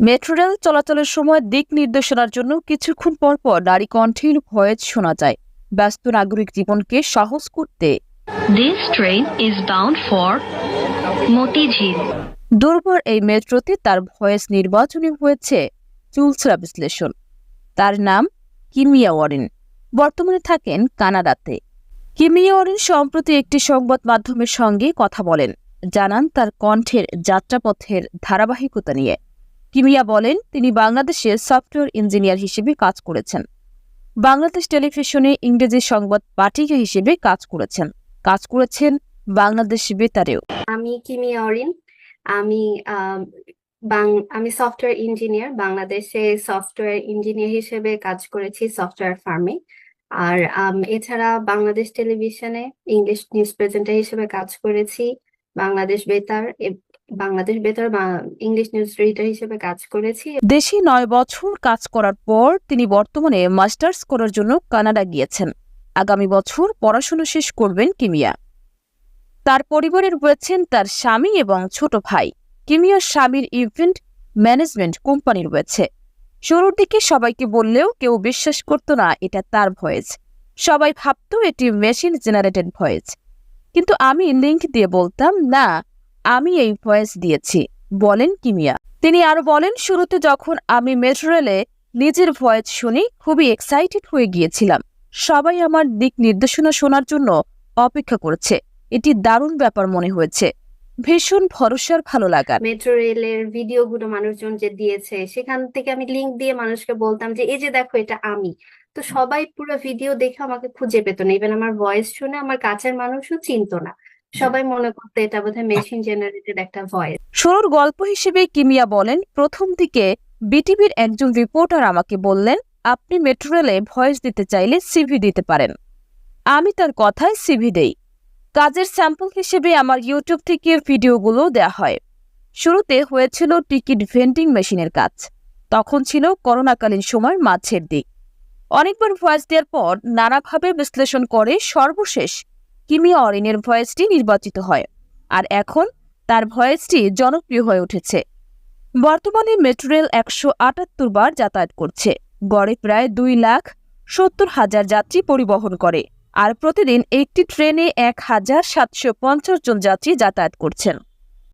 Metro rail চলাচলের সময় দিক নির্দেশনার জন্য কিছুক্ষণ পর পর নারী কণ্ঠের ভয়েস শোনা যায়। ব্যস্ত নাগরিক জীবনকে সহজ করতে। Bound for Motijhil. দুর্বার এই মেট্রোতে তার ভয়েস নির্বাচনী হয়েছে। চুলচরা বিশ্লেষণ। তার নাম কিমিয়া ওয়ারেন। বর্তমানে থাকেন কানাডাতে। কিমিয়া ওয়ারেন সম্প্রতি একটি সংবাদ মাধ্যমের সঙ্গে কথা বলেন। জানান তার কণ্ঠের যাত্রাপথের ধারাবাহিকতা নিয়ে। কিমিয়া বলেন তিনি বাংলাদেশে সফটওয়্যার ইঞ্জিনিয়ার হিসেবে কাজ করেছেন। বাংলাদেশ টেলিভিশনে ইংরেজি সংবাদ পাঠিকা হিসেবে কাজ করেছেন। কাজ করেছেন বাংলাদেশ বেতারেও। আমি কিমিয়া অরিন। আমি আম, সফটওয়্যার ইঞ্জিনিয়ার। বাংলাদেশে সফটওয়্যার ইঞ্জিনিয়ার হিসেবে কাজ করেছি সফটওয়্যার ফার্মে। আর এছাড়া বাংলাদেশ টেলিভিশনে ইংলিশ নিউজ প্রেজেন্টার হিসেবে কাজ করেছি। বাংলাদেশ বেতার বাংলাদেশ বেতার বা ইংলিশ নিউজ রিডার হিসেবে কাজ করেছি। দেশে নয় বছর কাজ করার পর তিনি বর্তমানে মাস্টার্স করার জন্য কানাডা গিয়েছেন। আগামী বছর পড়াশোনা শেষ করবেন কিমিয়া। তার পরিবারের রয়েছেন তার স্বামী এবং ছোট ভাই। কিমিয়ার স্বামীর ইভেন্ট ম্যানেজমেন্ট কোম্পানি রয়েছে। শুরুর দিকে সবাইকে বললেও কেউ বিশ্বাস করত না এটা তার ভয়েস। সবাই ভাবত এটি মেশিন জেনারেটেড ভয়েস। কিন্তু আমি লিঙ্ক দিয়ে বলতাম, না আমি এই ভয়েস দিয়েছি। বলেন কিমিয়া তিনি আরও বলেন, শুরুতে যখন আমি মেট্রো রেলে নিজের ভয়েস শুনি, খুবই এক্সাইটেড হয়ে গিয়েছিলাম। সবাই আমার দিক নির্দেশনা শোনার জন্য অপেক্ষা করছে। এটি দারুণ ব্যাপার মনে হয়েছে। ভীষণ ভরসার ভালো লাগার মেট্রো রেলের ভিডিওগুলো মানুষজন যে দিয়েছে, সেখান থেকে আমি লিংক দিয়ে মানুষকে বলতাম যে, এই যে দেখো, এটা আমি। তো সবাই পুরো ভিডিও দেখে আমাকে খুঁজে পেত না। ইভেন আমার ভয়েস শুনে আমার কাছের মানুষও চিনতো না। সবাই মনে করতো এটা বোধহয় মেশিন জেনারেটেড একটা ভয়েস। শুরুর গল্প হিসেবে কিমিয়া বলেন প্রথম দিকে বিটিভির একজন রিপোর্টার আমাকে বললেন আপনি মেট্রো রেলে ভয়েস দিতে চাইলে সিভি দিতে পারেন। আমি তার কথায় সিভি দেই। কাজের স্যাম্পল হিসেবে আমার ইউটিউব থেকে ভিডিওগুলো দেয়া হয়। শুরুতে হয়েছিল টিকিট ভেন্ডিং মেশিনের কাজ। তখন ছিল করোনাকালীন সময় মাছের দিক। অনেকবার ভয়েস দেওয়ার পর নানাভাবে বিশ্লেষণ করে সর্বশেষ কিমিয়া অরিনের ভয়েসটি নির্বাচিত হয়, আর এখন তার ভয়েসটি জনপ্রিয় হয়ে উঠেছে। বর্তমানে মেট্রো রেল একশো আটাত্তর বার যাতায়াত করছে। গড়ে প্রায় দুই লাখ সত্তর হাজার যাত্রী পরিবহন করে, আর প্রতিদিন একটি ট্রেনে এক হাজার সাতশো পঞ্চাশ জন যাত্রী যাতায়াত করছেন।